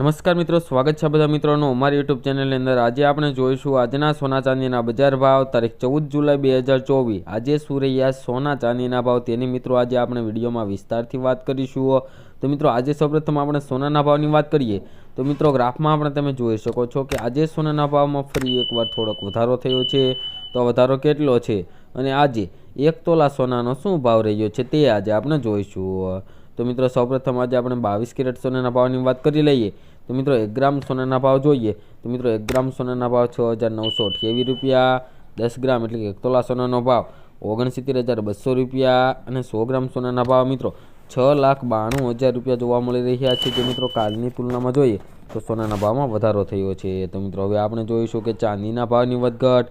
નમસ્કાર મિત્રો, સ્વાગત છે બધા મિત્રોનો અમારી યુટ્યુબ ચેનલની અંદર. આજે આપણે જોઈશું આજના સોના ચાંદીના બજાર ભાવ, તારીખ ચૌદ જુલાઈ બે હજાર ચોવીસ. આજે સુરૈયા સોના ચાંદીના ભાવ તેની મિત્રો આજે આપણે વિડીયોમાં વિસ્તારથી વાત કરીશું. તો મિત્રો, આજે સૌપ્રથમ આપણે સોનાના ભાવની વાત કરીએ. તો મિત્રો, ગ્રાફમાં આપણે તમે જોઈ શકો છો કે આજે સોનાના ભાવમાં ફરી એકવાર થોડોક વધારો થયો છે. તો વધારો કેટલો છે? અને આજે એક તોલા સોનાનો શું ભાવ રહ્યો છે તે આજે આપણે જોઈશું. તો મિત્રો, સૌપ્રથમ આજે આપણે બાવીસ કેરેટ સોનાના ભાવની વાત કરી લઈએ. તો મિત્રો એક ગ્રામ સોનાના ભાવ જોઈએ, તો મિત્રો એક ગ્રામ સોનાના ભાવ છ હજાર નવસો અઠ્યાવીસ રૂપિયા, દસ ગ્રામ એટલે કે એક તોલા સોનાનો ભાવ ઓગણસિત્તેર હજાર બસો રૂપિયા અને સો ગ્રામ સોનાના ભાવ મિત્રો છ લાખ બાણું હજાર રૂપિયા જોવા મળી રહ્યા છે. જે મિત્રો કાલની તુલનામાં જોઈએ તો સોનાના ભાવમાં વધારો થયો છે. તો મિત્રો હવે આપણે જોઈશું કે ચાંદીના ભાવની વધઘટ,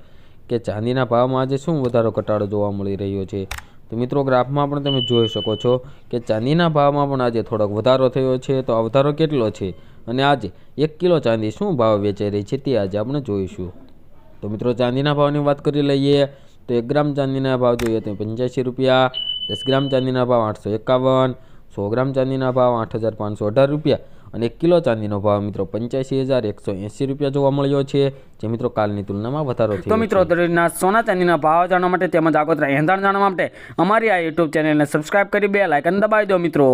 કે ચાંદીના ભાવમાં આજે શું વધારો ઘટાડો જોવા મળી રહ્યો છે? તો મિત્રો ગ્રાફમાં પણ તમે જોઈ શકો છો કે ચાંદીના ભાવમાં પણ આજે થોડોક વધારો થયો છે. તો આ વધારો કેટલો છે? અને આજે એક કિલો ચાંદી શું ભાવ વેચાઈ રહી છે તે આજે આપણે જોઈશું. તો મિત્રો ચાંદીના ભાવની વાત કરી લઈએ તો એક ગ્રામ ચાંદીના ભાવ જોઈએ તો પંચ્યાસી રૂપિયા, દસ ગ્રામ ચાંદીના ભાવ આઠસો એકાવન, સો ગ્રામ ચાંદીના ભાવ આઠ હજાર પાંચસો અઢાર રૂપિયા અને એક કિલો ચાંદીનો ભાવ મિત્રો પંચ્યાસી હજાર એકસો એંસી રૂપિયા જોવા મળ્યો છે જે મિત્રો કાલની તુલનામાં વધારો થયો તો મિત્રો સોના ચાંદીના ભાવ જાણવા માટે તેમજ આગોતરા એંધાણ જાણવા માટે અમારી આ યુટ્યુબ ચેનલને સબસ્ક્રાઇબ કરી બે લાઇકન દબાવી દો મિત્રો.